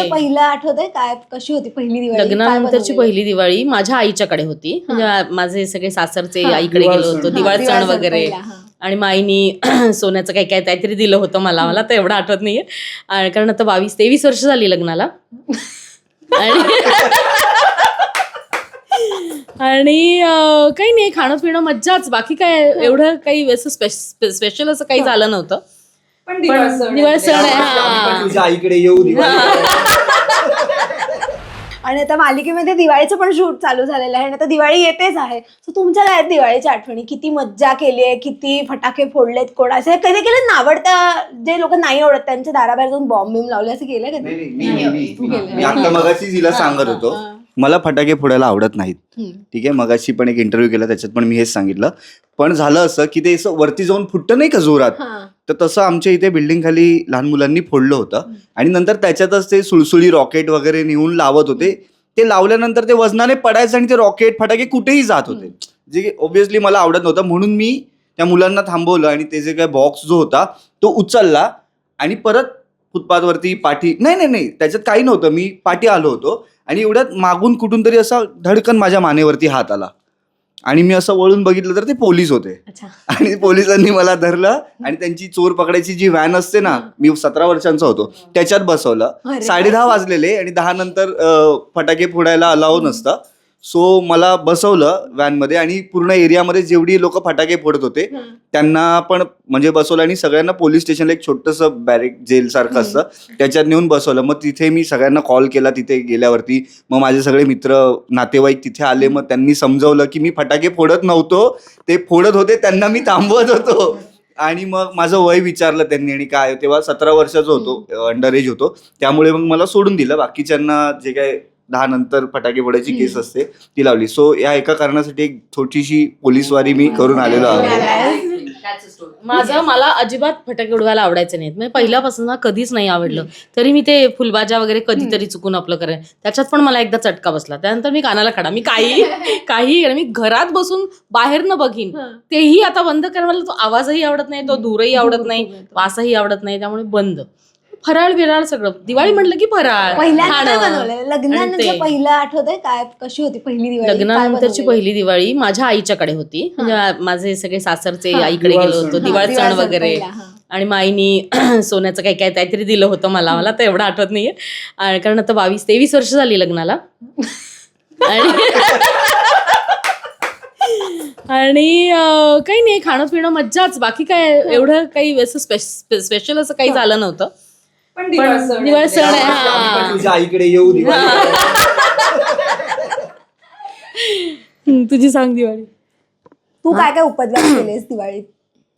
पहिलं आठवत काय कशी होती पहिली दिवाळी? लग्नानंतरची? पहिली दिवाळी माझ्या आईच्याकडे होती. म्हणजे माझे सगळे सासरचे. आईकडे गेलो. होतो. दिवाळ सण वगैरे. आणि मग आईनी सोन्याचं काही काय काहीतरी दिलं होतं मला. मला तर एवढं आठवत नाहीये. आणि कारण आता बावीस तेवीस वर्ष झाली लग्नाला. आणि काही नाही खाणं पिणं मज्जाच. बाकी काय एवढं काही असं स्पेशल असं काही झालं नव्हतं. पण दिवाळ सण. आहे हा. तुझ्या आईकडे येऊ दिवाळी आणि आता मालिकेमध्ये दिवाळीचं पण शूट चालू झालेलं आहे आणि आता दिवाळी येतेच आहे. सो तुमच्या काय आहेत दिवाळीच्या आठवणी किती मज्जा केली आहे? किती फटाके फोडलेत कोणाचे कधी केलं? नावडत्या जे लोक नाही आवडत त्यांच्या दाराबाहेर जाऊन बॉम्ब बिम लावले असं केलं कधी? नाही, नाही, मी- मी- तू केलं. मी आता मगाशी हिला सांगत होतो. मला फटाके फोडायला आवडत नाहीत. ठीक आहे मगाशी पण एक इंटरव्ह्यू केला त्याच्यात पण मी हेच सांगितलं. पण झालं असं की ते असं वरती जाऊन फुटतं नाही का जोरात? हा. तर तसं आमच्या इथे बिल्डिंग खाली लहान मुलांनी फोडलं होतं. आणि नंतर त्याच्यातच ते सुळसुळी रॉकेट वगैरे नेऊन लावत होते. ते लावल्यानंतर ते वजनाने पडायचं आणि ते रॉकेट फटाके कुठेही जात होते. जे ऑब्व्हियसली मला आवडत नव्हतं. म्हणून मी त्या मुलांना थांबवलं आणि ते जे काय बॉक्स जो होता तो उचलला आणि परत फुटपाथवरती पाठी नाही नाही नाही त्याच्यात काही नव्हतं. मी पाठी आलो होतो आणि एवढ्यात मागून कुठून तरी असा धडकन माझ्या मानेवरती हात आला. आणि मी असं वळून बघितलं तर ते पोलीस होते. अच्छा. आणि पोलिसांनी मला धरलं आणि त्यांची चोर पकडायची जी व्हॅन असते ना मी सतरा वर्षांचा होतो त्याच्यात बसवलं. साडे दहा वाजलेले आणि दहा नंतर अं, फटाके फोडायला अलाव नसतं. सो मला बसवलं व्हॅनमध्ये आणि पूर्ण एरियामध्ये जेवढी लोक फटाके फोडत होते. त्यांना पण म्हणजे बसवलं आणि सगळ्यांना पोलीस स्टेशनला एक छोटंसं बॅरेक जेल सारखं असतं. त्याच्यात नेऊन बसवलं. मग तिथे मी सगळ्यांना कॉल केला तिथे गेल्यावरती. मग माझे सगळे मित्र नातेवाईक तिथे आले. मग त्यांनी समजवलं की मी फटाके फोडत नव्हतो. ते फोडत होते त्यांना मी थांबवत होतो. आणि मग माझं वय विचारलं त्यांनी आणि काय तेव्हा सतरा वर्षाचा होतो अंडर एज होतो. त्यामुळे मग मला सोडून दिलं. बाकीच्यांना जे काय दहा नंतर फटाके फोडायची केस असते ती लावली. सो या एका कारणासाठी एक छोटीशी पोलीसवारी मी करून आलेलो आहे माझं मला अजिबात फटाके उडवायला आवडायचे नाहीत. म्हणजे पहिल्यापासून कधीच नाही आवडलं. तरी मी ते फुलबाजा वगैरे कधीतरी चुकून आपलं करेन. त्याच्यात पण मला एकदा चटका बसला. त्यानंतर मी कानाला खडा मी काही काही मी घरात बसून बाहेर न बघीन. तेही आता बंद कर मला तो आवाजही आवडत नाही तो दूरही आवडत नाही वासही आवडत नाही त्यामुळे बंद. फराळ बिराळ सगळं. दिवाळी म्हणलं की फराळ खाणं. बनवलं लग्नानंतर ते- पहिलं काय कशी होती पहिली दिवाळी? काय लग्नानंतरची बनवलेलं? पहिली दिवाळी माझ्या आईच्याकडे होती. म्हणजे माझे सगळे सासरचे. आईकडे दिवाळ गेलो सण. होतो हा, दिवाळ दिवाळ सण सण वगैरे. पहिला, हा. आणि मग आईनी सोन्याचं काही काय काहीतरी दिलं होतं मला. मला तर एवढं आठवत नाहीये. आणि कारण आता बावीस तेवीस वर्ष झाली लग्नाला. आणि आणि अं, काही नाही खाणं पिणं मज्जाच. बाकी काय एवढं काही असं स्पेशल असं काही झालं नव्हतं. पण दिवाळ सण. आहे. हा. तुझ्या आईकडे येऊ दिवाळी. हं, तुझी सांग दिवाळी. तू काय काय उपद्व्याप केलेस दिवाळीत?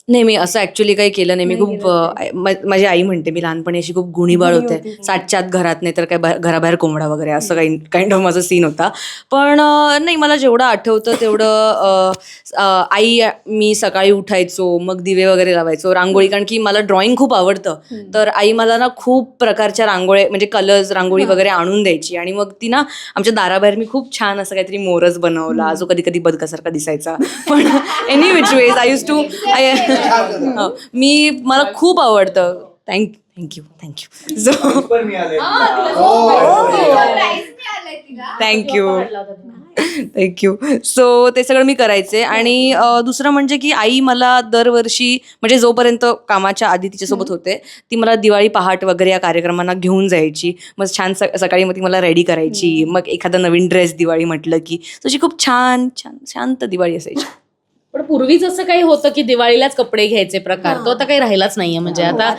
नाही मी असं ऍक्च्युली काही केलं नाही. मी खूप अ, माझी आई म्हणते मी लहानपणी अशी खूप गुणीबाळ गुणी होते. होती. सातच्या आत घरात नाही तर काय बा- घराबाहेर कोंबडा वगैरे असं काही काइंड ऑफ माझा सीन होता. पण अ, नाही मला जेवढं आठवतं तेवढं अ, अ, आई मी सकाळी उठायचो मग दिवे वगैरे लावायचो रांगोळी कारण की मला ड्रॉइंग खूप आवडतं. तर आई मला ना खूप प्रकारच्या रांगोळ्या म्हणजे कलर्स रांगोळी वगैरे आणून द्यायची. आणि मग ती ना आमच्या दाराबाहेर मी खूप छान असं काहीतरी मोरच बनवला जो कधी कधी बदकासारखा दिसायचा. पण any which way I used to I मी मला खूप आवडतं. Thank thank you thank you so thank you thank you so ते सगळं मी करायचे. आणि अ, दुसरं म्हणजे की आई मला दरवर्षी म्हणजे जोपर्यंत कामाच्या आधी तिच्यासोबत होते ती मला दिवाळी पहाट वगैरे या कार्यक्रमांना घेऊन जायची. मग छान स सकाळी मग ती मला रेडी करायची. मग एखादा नवीन ड्रेस दिवाळी म्हटलं की तशी खूप छान छान शांत दिवाळी असायची. पण पूर्वीच असं काही होतं की दिवाळीलाच कपडे घ्यायचे प्रकार. तो आता काही राहिलाच नाहीये. म्हणजे आता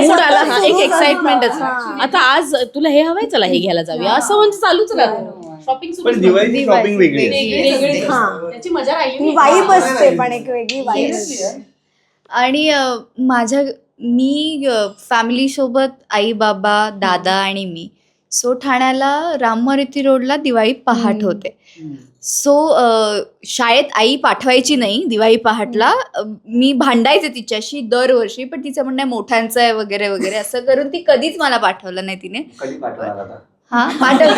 मूड आला. हा एक. एक्साइटमेंटच. आता आज तुला हे हवंय चला हे घ्यायला जाऊया. असं म्हणजे चालूच राहतं. शॉपिंग पण दिवाळीची शॉपिंग वेगळी आहे हा. त्याची मजा राहिली ती नाही. वाईब असते पण एक वेगळी वाईब असते आणि अ, माझ्या मी फॅमिली सोबत आई बाबा दादा आणि मी सो ठाण्याला राममरिती रोडला दिवाळी पहाट. होते. सो शाळेत आई पाठवायची नाही दिवाळी पहाटला. मी भांडायचे तिच्याशी दरवर्षी पण तिचं म्हणणं आहे, मोठ्यांचं आहे वगैरे वगैरे असं करून ती कधीच मला पाठवलं नाही तिने. हा पाठव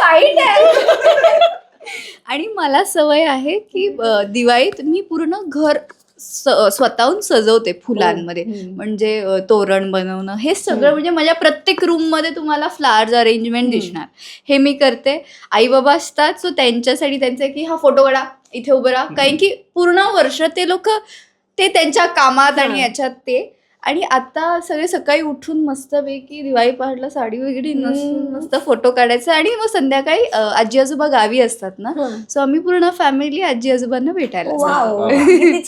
वाईट आहे. आणि मला सवय आहे की दिवाळीत मी पूर्ण घर स्वतःहून सजवते फुलांमध्ये. म्हणजे अ, तोरण बनवणं हे सगळं म्हणजे माझ्या प्रत्येक रूममध्ये तुम्हाला फ्लावर्स अरेंजमेंट दिसणार. हे मी करते. आई बाबा असतात सो त्यांच्यासाठी त्यांचे की हा फोटो काढा इथे उभं राहा. कारण की पूर्ण वर्ष ते लोक ते त्यांच्या कामात आणि याच्यात ते आणि आता सगळे सकाळी उठून मस्तपैकी दिवाळी पहाटला साडी वगैरे नसून मस्त फोटो काढायचे आणि मग संध्याकाळी आजी आजोबा गावी असतात ना सो आम्ही पूर्ण फॅमिली आजी आजोबांना भेटायला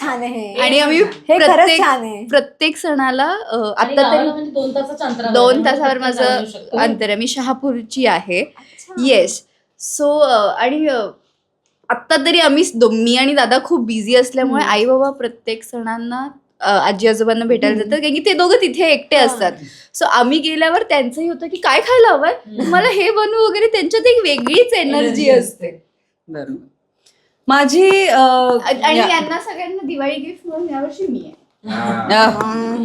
छान आहे. आणि आम्ही हे प्रत्येक प्रत्येक सणाला आता तरी म्हणजे दोन तासावर माझं. अंतर आहे. मी शहापूरची आहे. येस सो आणि आत्ता तरी आम्ही मी आणि दादा खूप बिझी असल्यामुळे आई बाबा प्रत्येक सणांना आजी आजोबांना भेटायला जातात कारण की ते दोघं तिथे एकटे असतात. सो आम्ही गेल्यावर त्यांचंही होतं की काय खायला हवंय? मला हे बनवू वगैरे त्यांच्यात एक वेगळीच एनर्जी असते. बरोबर. माझी अ, आणि यांना सगळ्यांना दिवाळी गिफ्ट म्हणून यावर्षी मी आहे.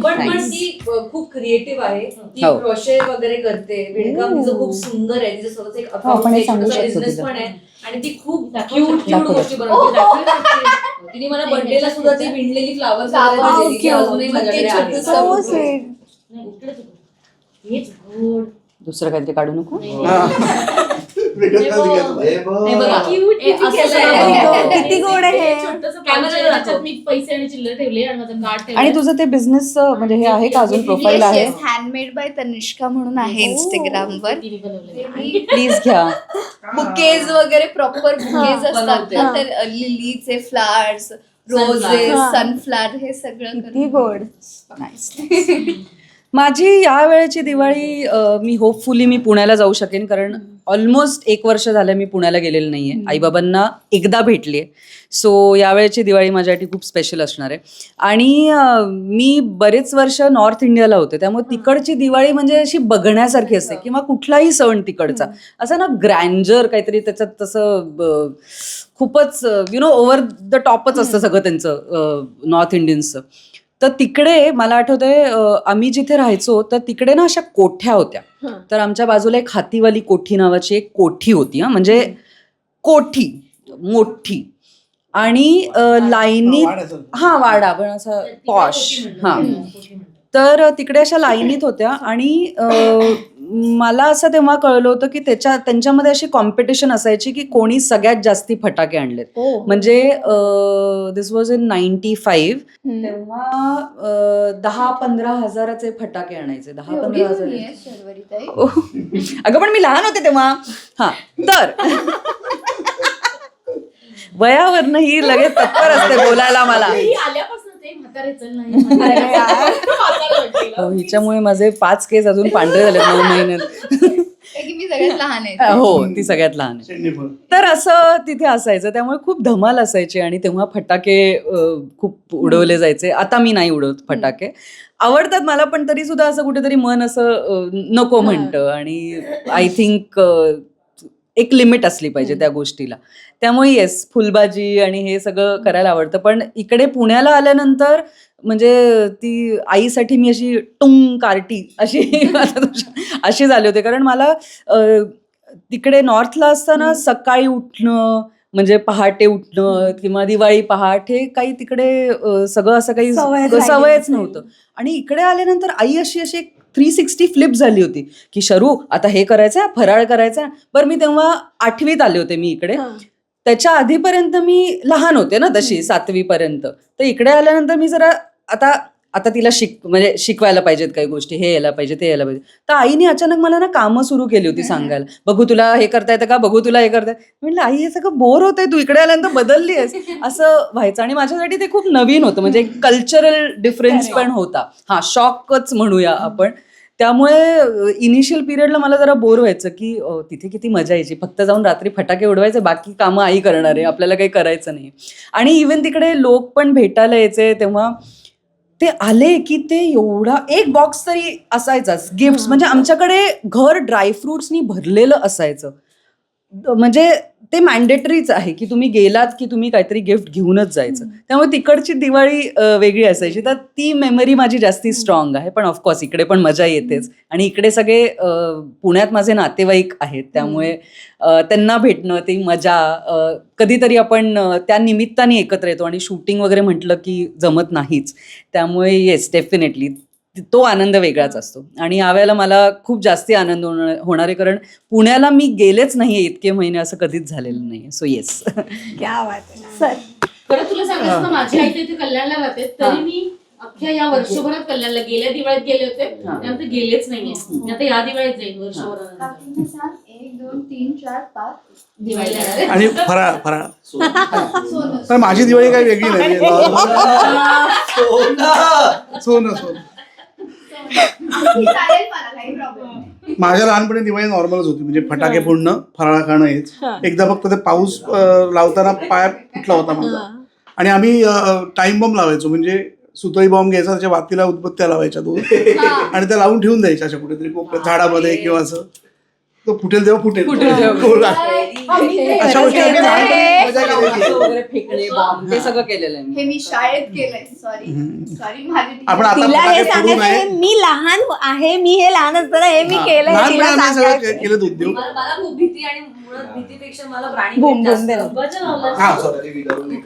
पण पण. ती खूप क्रिएटिव्ह आहे. ती हो. क्रोशे वगैरे करते. विणकाम तिचं खूप सुंदर आहे. तिचं स्वतःच एक हो, आपण हे सांगू शकतो बिझनेस तिला. पण आहे. आणि ती खूप क्यूट. क्यूट गोष्टी बनवते दाखवू शकते. तिने मला बर्थडेला सुद्धा ती विणलेली फ्लावर्स cute. So sweet. हेच गोड. दुसरं काहीतरी काढू नको हे किती गोड आहे हे. मी पैसे आणि चिल्लर ठेवले आणि माझं कार्ड ठेवलं आणि तुझं ते बिझनेस म्हणजे हे आहे का अजून प्रोफाईल आहे? हँडमेड बाय तनिष्का म्हणून आहे इंस्टाग्रामवर तिने बनवलंय. प्लीज घ्या. बुकेज वगैरे प्रॉपर बुकेज असतात. ना तर लिलीचे फ्लावर्स रोजेस. सनफ्लावर हे. सगळं किती गोड. माझी या वेळेची दिवाळी मी होपफुली मी पुण्याला जाऊ शकेन कारण ऑलमोस्ट एक वर्ष झालं मी पुण्याला गेलेलं नाहीये. आईबाबांना एकदा भेटली आहे सो यावेळेची दिवाळी माझ्यासाठी खूप स्पेशल असणार आहे. आणि अ, मी बरेच वर्ष नॉर्थ इंडियाला होते. त्यामुळे तिकडची दिवाळी म्हणजे अशी बघण्यासारखी असते किंवा कुठलाही सण तिकडचा. असं ना ग्रँजर काहीतरी त्याच्यात तसं ब- खूपच यु नो ओव्हर द टॉपच असतं सगळं त्यांचं नॉर्थ इंडियन्सचं तर तिकडे मला आठवतंय आम्ही जिथे राहायचो तर तिकडे ना अशा कोठ्या होत्या. तर आमच्या बाजूला एक हातीवाली कोठी नावाची एक कोठी होती हा. म्हणजे कोठी मोठी. आणि लाईनीत हा वाडा पण असा पॉश? हा. तर तिकडे अशा लाईनीत होत्या आणि मला असं तेव्हा कळलं होतं की त्याच्या त्यांच्यामध्ये अशी कॉम्पिटिशन असायची की कोणी सगळ्यात जास्ती फटाके आणलेत. म्हणजे this was in ninety five तेव्हा दहा पंधरा हजाराचे फटाके आणायचे. दहा पंधरा हजार. अगं पण मी लहान होते तेव्हा. हा तर. वयावरनं ही लगेच तत्पर असते बोलायला मला. ही ते म्हातारे चल नाही. हो, हिच्यामुळे माझे पाच केस अजून पांढरे झाले नऊ महिन्यात कारण की मी सगळ्यात लहान आहे. हो ती सगळ्यात लहान आहे. तर असं तिथे असायचं त्यामुळे खूप धमाल असायची आणि तेव्हा फटाके अ, खूप उडवले जायचे. आता मी नाही उडवत फटाके. आवडतात मला पण तरी सुद्धा असं कुठेतरी मन असं अ, नको म्हणतं. आणि आय थिंक एक लिमिट असली पाहिजे त्या गोष्टीला. त्यामुळे येस फुलबाजी आणि हे सगळं करायला आवडतं. पण इकडे पुण्याला आल्यानंतर म्हणजे ती आईसाठी मी अशी टुंग कार्टी अशी अशी झाले होते. कारण मला अ, तिकडे नॉर्थला असताना सकाळी उठणं म्हणजे पहाटे उठणं किंवा दिवाळी पहाट हे काही तिकडे सगळं असं काही सवयच. नव्हतं. आणि इकडे आल्यानंतर आई अशी अशी एक थ्री सिक्स्टी फ्लिप झाली होती. की शरू आता हे करायचं फराळ करायचा बरं मी तेव्हा आठवीत आले होते मी इकडे. त्याच्या आधीपर्यंत मी लहान होते ना तशी सातवी पर्यंत तर इकडे आल्यानंतर मी जरा आता आता तिला शिक म्हणजे शिकवायला पाहिजेत काही गोष्टी हे यायला पाहिजे ते यायला पाहिजे. तर आईने अचानक मला ना कामं सुरू केली होती सांगायला. बघू तुला हे करता येतं का? बघू तुला हे करता म्हटलं आई हे सगळं बोर होतंय तू इकडे आल्यानंतर बदलली आहेस. असं व्हायचं. आणि माझ्यासाठी ते खूप नवीन होतं. म्हणजे कल्चरल डिफरन्स पण होता. हा शॉकच म्हणूया आपण. त्यामुळे इनिशियल पिरियडला मला जरा बोर व्हायचं की तिथे किती मजा यायची. फक्त जाऊन रात्री फटाके उडवायचे बाकी कामं आई करणार आहे. आपल्याला काही करायचं नाही आणि इवन तिकडे लोक पण भेटायला यायचे तेव्हा ते आले की ते एवढा एक बॉक्स तरी असायचाच. गिफ्ट म्हणजे आमच्याकडे घर ड्रायफ्रुट्सनी भरलेलं असायचं. म्हणजे ते मॅन्डेटरीच आहे की तुम्ही गेलात की तुम्ही काहीतरी गिफ्ट घेऊनच जायचं. त्यामुळे तिकडची दिवाळी वेगळी असायची. तर ती मेमरी माझी जास्ती स्ट्रॉंग आहे. पण ऑफकोर्स इकडे पण मजा येतेच. आणि इकडे सगळे पुण्यात माझे नातेवाईक आहेत. त्यामुळे त्यांना भेटणं ती मजा कधीतरी आपण त्या निमित्ताने एकत्र येतो. आणि शूटिंग वगैरे म्हटलं की जमत नाहीच. त्यामुळे येस डेफिनेटली तो आनंद वेगळाच असतो. आणि यावेळेला मला खूप जास्ती आनंद होणार होणार आहे कारण पुण्याला मी गेलेच नाहीये इतके महिने असं कधीच झालेलं नाही सो येस क्या बात आहे. सर. खरं तुला सांगायचं ना माझी आई कल्याणला राहते तरी मी अख्ख्या या वर्षभरात कल्याणला गेल्या दिवाळीत गेले होते त्यानंतर गेलेच नाहीये. मी आता या दिवाळीत जाईल वर्षभरानंतर. एक दोन तीन चार पाच. दिवाळीला येणार आहे. आणि फराळ फराळ. पण माझी दिवाळी काही वेगळी नाही. सोनं सोनं. माझ्या लहानपणी दिवाळी नॉर्मलच होती म्हणजे फटाके फोडणं फराळ खाणं हेच. एकदा फक्त ते पाऊस अं, लावताना पाय फुटला होता माझा. आणि आम्ही टाइम बॉम्ब लावायचो म्हणजे सुतळी बॉम्ब घ्यायचा त्याच्या वातीला उदबत्त्या लावायच्या दोन. आणि त्या लावून ठेवून द्यायच्या अशा कुठेतरी कोपऱ्यात झाडामध्ये किंवा असं. तो फुटेल तेव्हा फुटेल. हो, अशा गोष्टी आम्ही लहानपणी मजा केलेली आहे. फेकणे बॉम्ब ते सगळं केलेलं आहे मी. हे मी शाळेत केलंय. सॉरी सॉरी माझी आपण आता तिला हे सांगायचं. हे मी लहान आहे मी हे लहान असताना हे मी केलंय लहानपणी तिला आम्ही सगळं सांगायचं केलेत उद्योग मला मला खूप भीती आणि मुळात भीतीपेक्षा मला प्राणी जास्त. हा sorry.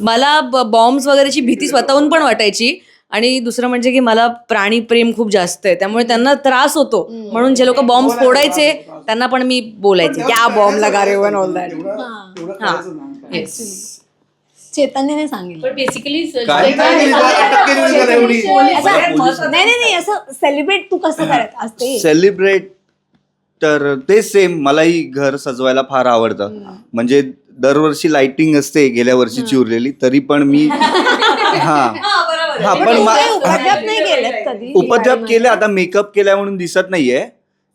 मला बॉम्ब्स वगैरेची भीती स्वतःहून पण वाटायची. आणि दुसरं म्हणजे की मला प्राणी प्रेम खूप जास्त आहे. त्यामुळे त्यांना त्रास होतो. म्हणून जे लोक बॉम्ब फोडायचे त्यांना पण मी बोलायचे क्या बॉम्ब लगा रे वन ऑल दॅट नाही. चेतनने सांगितलं. पण बेसिकली काय नाही, एवढी. असं- नाही नाही नाही असं सेलिब्रेट तू कसं करत? असते सेलिब्रेट तर ते सेम मलाही घर सजवायला फार आवडतं. म्हणजे दरवर्षी लाइटिंग असते गेल्या वर्षीची उरलेली तरी पण मी हा हा. पण मा- उपद्रव नाही केलेत कधी. उपद्रव दिवाळीमध्ये? केले आता मेकअप केल्या म्हणून दिसत नाहीये.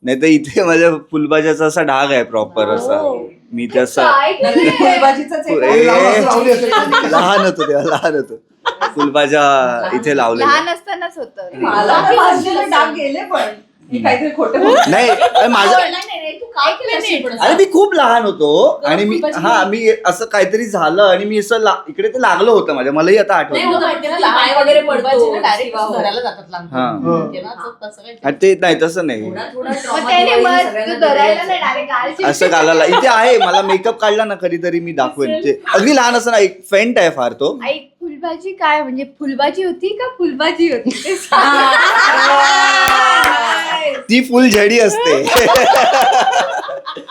नाही तर इथे माझ्या फुलबाजाचा असा डाग आहे प्रॉपर असा. मी त्याचा लावली. लहान होतो तेव्हा लहान होतो. फुलबाजा इथे लावलेला. लहान असतानाच होतं. अरे माझा तू काय केलं अरे मी खूप लहान होतो आणि मी हा मी असं काहीतरी झालं आणि मी असं ला- इकडे ते लागलं होतं माझ्या मलाही आता नाही आठवत होतं. पाय वगैरे पडतो, डायरेक्ट हो. घराला जातात लहान हा. माहिती ना, असं- तसं काही आणि ते नाही तसं नाही. थोडा थोडा मग trauma त्याने दिवाळीने मग सगळ्यांना तू धरायला दिलेला नाही असतो. डायरेक्ट गालची असं घालायला. इथे आहे मला मेकअप काढला ना कधीतरी मी दाखवेन ते. अगदी लहान असं ना एक फेंट आहे फार तो. फुलभाजी काय? म्हणजे फुलभाजी होती का फुलभाजी होती? ते सांग. ती फुल झडी असते.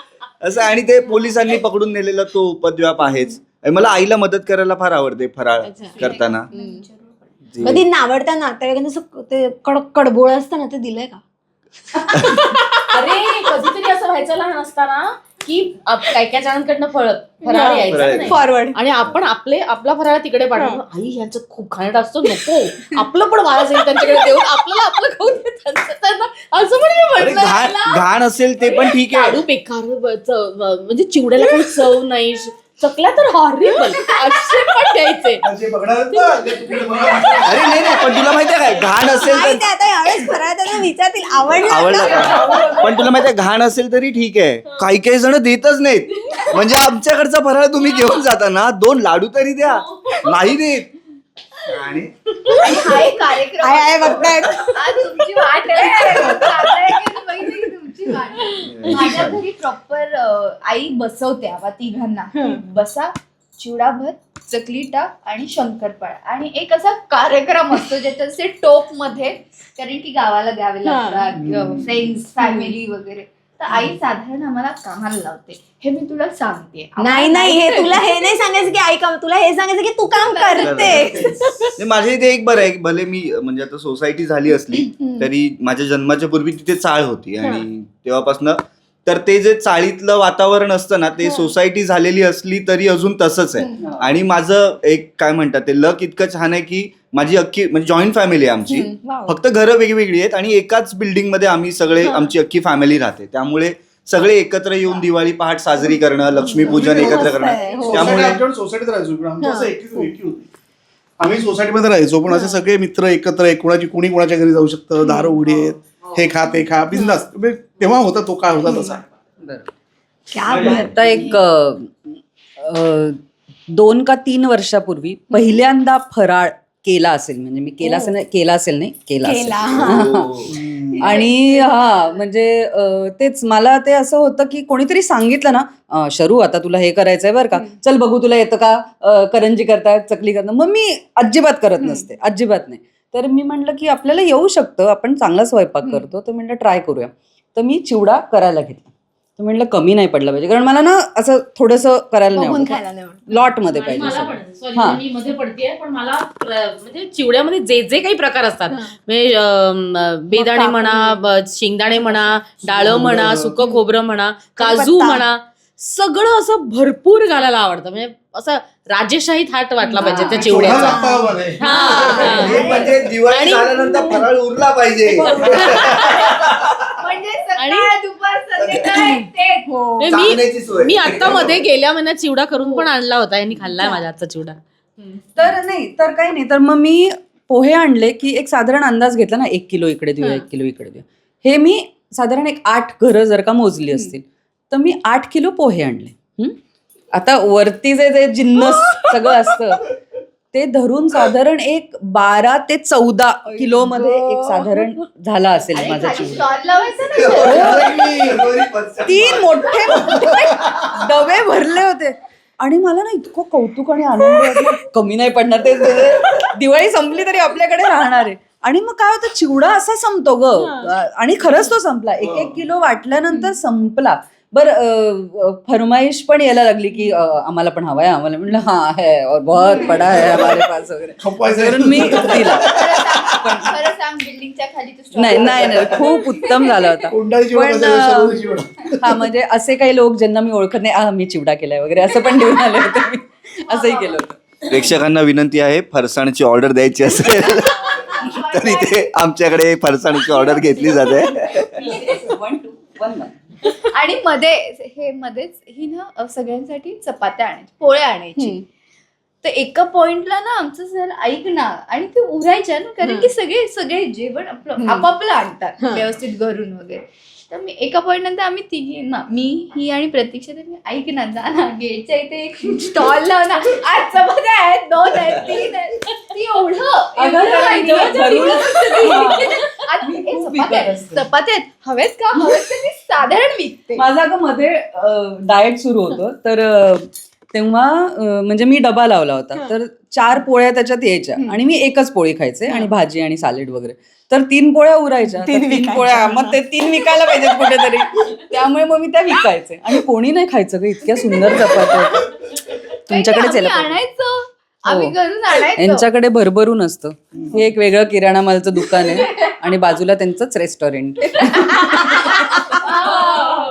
असं आणि ते पोलिसांनी पकडून नेलेला तो उपद्व्याप आहेच. आणि मला आईला मदत करायला फार आवडते फराळ करताना. कधी नावडता नातेवाईकांना असं ते कडक कडबोळ असतं ना ते दिलंय का? अरे कधीतरी असं व्हायचं लहान असताना. की आप- काय काय जणांकडनं फळ फराळ फराळ. यायचं नाही. फॉरवर्ड आणि आपण आपले आपला फराळ तिकडे पाठवतो. आई यांचं खूप खाण्यात असतो. नको. आपलं पण वारा जाईल त्यांच्याकडे देऊन. आपल्याला आपलं खाऊ दे त्यांचं. त्यांना असं पण मी अरे म्हटलं घाण याला. घाण असेल ते पण ठीक आहे. लाडू बेकार चव- म्हणजे चिवड्याला काही चव नाही. चकल्या तर हॉरिबल असे पण द्यायचे. बघणार. अरे नाही नाही पण तुला माहितीये काय? घाण असेल तर ते आता यावेळेस फराळ त्यांना विचारतील. आवडलं आवडलं का? पण तुला माहितीये घाण असेल तरी ठीक आहे. काही काही जण देतच नाहीत. म्हणजे आमच्याकडचा फराळ तुम्ही घेऊन जाता ना दोन लाडू तरी द्या. नाही देत. आणि? आणि हा एक कार्यक्रम आहे आहे बघतायत. आज तुमची वाट आहे. नातेवाईकांनी बघितली की माझ्या घरी प्रॉपर आई बसवते आवा तिघांना. बसा चिवडाभर चकली टाक आणि शंकरपाळा आणि एक असा कार्यक्रम असतो ज्याच्यात असे टोपमध्ये कारण की गावाला द्यावे लागतात फ्रेंड्स फॅमिली वगैरे. तर आई साधारण आम्हाला कामाला लावते. हे मी तुला सांगते. नाही नाही हे तुला हे नाही सांगायचं की आई काम तुला हे सांगायचं की तू काम करते नाही, माझ्या इथे एक बरं आहे की भले मी म्हणजे आता सोसायटी झाली असली तरी माझ्या जन्माच्या पूर्वी तिथे चाळ होती आणि तेव्हापासनं तर ते जे चाळीतलं वातावरण असतं ना ते सोसायटी झालेली असली तरी अजून तसंच आहे. आणि माझं एक काय म्हणतात ते लक इतकं छान आहे की माझी अख्खी म्हणजे जॉईंट फॅमिली आहे आमची. फक्त घरं वेगवेगळी आहेत आणि एकाच बिल्डिंगमध्ये आम्ही सगळे आमची अख्खी फॅमिली राहते. त्यामुळे सगळे एकत्र येऊन दिवाळी पहाट साजरी करणं लक्ष्मीपूजन एकत्र करणं हो. सोसायटी त्यामुळे सोसायटीत राहायचो आम्ही सोसायटीमध्ये राहायचो पण असे सगळे मित्र एकत्र आहे कोणाची कोणी कोणाच्या घरी जाऊ शकतं दारं उघडी आहेत हे. खा ते खा बिंदास तेव्हा होता तो काय होता तसा. आता एक दोन का तीन वर्षापूर्वी पहिल्यांदा फराळ केला असेल म्हणजे मी केला असेल नाही- केला असेल नाही केला असेल. केला. आणि हा म्हणजे अ, तेच मला ते असं होतं की कोणीतरी सांगितलं ना अ, शरू आता तुला हे करायचंय बरं का चल बघू तुला येतं का अ, करंजी करतायत चकली करतात मग मी अजिबात करत नसते अजिबात नाही. तर मी म्हटलं की आपल्याला येऊ शकतं आपण चांगला स्वयंपाक करतो तर म्हटलं ट्राय करूया. तर मी चिवडा करायला घेतला. तर म्हटलं कमी नाही पडला पाहिजे कारण मला ना असं थोडंसं करायला नाही बघून आवडत. खायला नाही आवडत. लॉटमध्ये आणि पाहिजे मला सगळं. पण सॉरी हा. मी मध्ये पडतेय पण मला प्र- म्हणजे चिवड्यामध्ये जे जे काही प्रकार असतात म्हणजे बेदाणे म्हणा ब- शेंगदाणे म्हणा डाळं म्हणा सुकं खोबरं म्हणा काजू. म्हणा सगळं असं भरपूर घालायला आवडतं म्हणजे असं राजेशाही थाट वाटला पाहिजे त्या चिवड्याचा लागता. हा, हा. हे म्हणजे दिवाळी आणि- झाल्यानंतर फराळ उरला पाहिजे हो. मी चांगल्याची सोय. मी आता मध्ये गेल्या महिन्यात चिवडा करून पण आणला होता. यांनी खाल्लाय माझ्या हातचा चिवडा. तर नाही तर काही नाही. तर मग मी पोहे आणले की एक साधारण अंदाज घेतला ना एक किलो इकडे देऊया एक किलो इकडे देऊया. हे मी साधारण एक आठ घरं जर का मोजली असतील तर मी आठ किलो पोहे आणले. हं? आता वरती जे जे जिन्नस सगळं असतं ते धरून साधारण एक बारा ते चौदा किलो मध्ये एक साधारण झाला असेल माझा चिवडा ना तीन मोठे मोठे डबे भरले होते. आणि मला ना इतकं कौतुक आणि आनंद वाटला कमी नाही पडणार ते. ते- दिवाळी संपली तरी आपल्याकडे राहणार आहे. आणि मग काय होतं चिवडा असा संपतो ग. आणि खरंच तो संपला. एक एक किलो वाटल्यानंतर संपला. बर फरमाईश पण यायला लागली की आम्हाला पण हवाय. आम्हाला म्हणलं हा है और बहुत पडा है हमारे पास वगैरे. मी दिला तू नाही नाही नाही खूप उत्तम झाला होता. पण, आहे. हा म्हणजे असे काही लोक ज्यांना मी ओळखत नाही आ मी चिवडा केलाय वगैरे असं पण देऊन आले होते मी. असंही केलं होतं. प्रेक्षकांना विनंती आहे फरसाणची ऑर्डर द्यायची असेल तर इथे आमच्याकडे फरसाणची ऑर्डर घेतली जाते. वन टू वन आणि मध्ये हे मध्येच ही ना सगळ्यांसाठी चपात्या आणायची पोळ्या आणायची. तर एका पॉइंटला ना आमचं सर ऐक ना आणि ते उरायच्या ना कारण की सगळे सगळे जेवण आपलं आपापलं आणतात व्यवस्थित घरून वगैरे. तर मी एका पॉइंट नंतर आम्ही तिघी ना मी ही आणि प्रतीक्षा तर मी ऐक ना जा ना गेटच्या इथे एक स्टॉल लाव ना आज चपात्या आहेत दोन आहेत तीन आहेत. ती एवढं एवढं माहिती. आज हे खूप चपात्या आहेत, विकत असते. चपात्या आहेत. हवेत का? मी साधारण विकते. माझं अगं मध्ये डाएट सुरू होतं. तर अ, तेव्हा म्हणजे मी डबा लावला होता. तर चार पोळ्या त्याच्यात यायच्या आणि मी एकच पोळी खायचे आणि भाजी आणि सालेड वगैरे. तर तीन पोळ्या उरायच्या. तीन तीन. पोळ्या मग ते तीन विकायला पाहिजेत कुठेतरी. त्यामुळे मग मी त्या विकायचे. आणि कोणी नाही खायचं ग इतक्या सुंदर चपात्या. तुमच्याकडेच यायला हो. यांच्याकडे भरभरून असतं हे एक वेगळं किराणा मालचं दुकान आहे आणि बाजूला त्यांचंच रेस्टॉरंट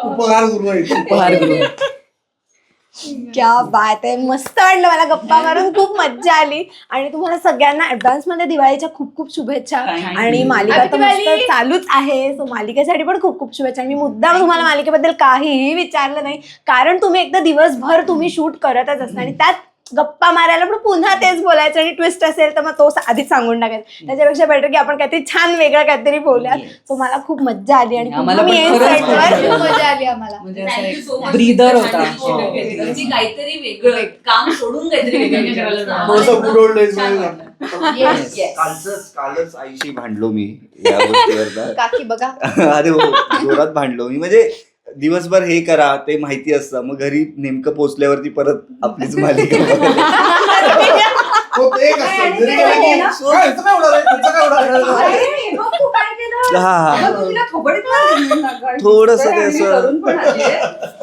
उपहार उपहारगृह क्या बात आहे. मस्त वाटलं मला गप्पा मारून. खूप मज्जा आली. आणि तुम्हाला सगळ्यांना ऍडव्हान्समध्ये दिवाळीच्या खूप खूप शुभेच्छा. Thank आणि मालिका Happy तर मस्त दिवाळी! चालूच आहे. सो मालिकेसाठी पण खूप खूप शुभेच्छा. आणि मी मुद्दाम तुम्हाला मालिकेबद्दल काहीही विचारलं नाही. कारण तुम्ही एकदा दिवसभर तुम्ही शूट करतच असता आणि त्यात गप्पा मारायला पण पुन्हा तेच बोलायचं आणि ट्विस्ट असेल तर मग तो आधीच सांगून टाकायचं त्याच्यापेक्षा बेटर की आपण काहीतरी छान वेगळं काहीतरी बोलूयात. सो मला खूप मज्जा आली आणि. मजा मजा आली आम्हाला. ब्रीदर होता. काहीतरी वेगळं काम सोडून काहीतरी. कालच कालच आईशी भांडलो मी या गोष्टीवर काकी बघा. अरे हो जोरात भांडलो मी. म्हणजे दिवसभर हे करा ते माहिती असतं मग घरी नेमकं पोचल्यावरती परत आपलीच मालिका. हो, ते एक असतं. आणि जरी ते काय आहे ना. काय, याचं काय होणार आहे? त्याचं काय होणार आहे? अरे, मग तू काय केलं? हा हा थोडंसं ते असं-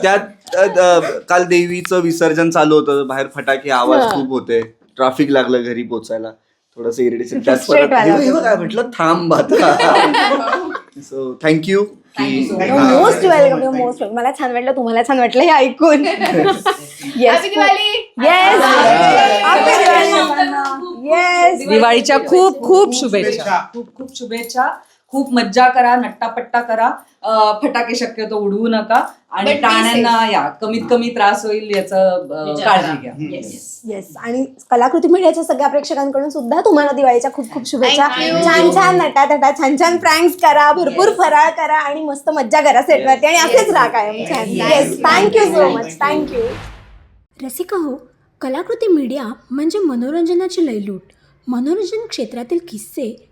त्यात अ, काल देवीचं विसर्जन चालू होतं बाहेर फटाके आवाज हा. खूप होते ट्रॅफिक लागलं घरी पोचायला थोडस इरिटेशन त्यात Frustrate परत व्हायला हे- हे. काय म्हटलं थांब आता so thank you Much. Most welcome you most welcome मला छान वाटलं तुम्हाला छन वाटलं हे ऐकून. येस येस दिवाळीच्या खूप खूप शुभेच्छा. शुभेच्छा. खूप खूप शुभेच्छा. खूप मज्जा करा नट्टापट्टा करा. फटाके शक्यतो उडवू नका. आणि प्राण्यांना या कमीत कमी त्रास होईल याचं काळजी घ्या. येस आणि कलाकृती मीडियाच्या सगळ्या प्रेक्षकांकडून सुद्धा तुम्हाला दिवाळीच्या खूप खूप शुभेच्छा. छान छान नटा तटा छान छान प्रँक्स करा भरपूर फराळ करा आणि मस्त मज्जा करा सेटवरती आणि असेच राहा कायम. छान. Yes thank you so much thank you Rasika हो कलाकृती मीडिया म्हणजे मनोरंजनाची लयलूट. मनोरंजन क्षेत्रातील किस्से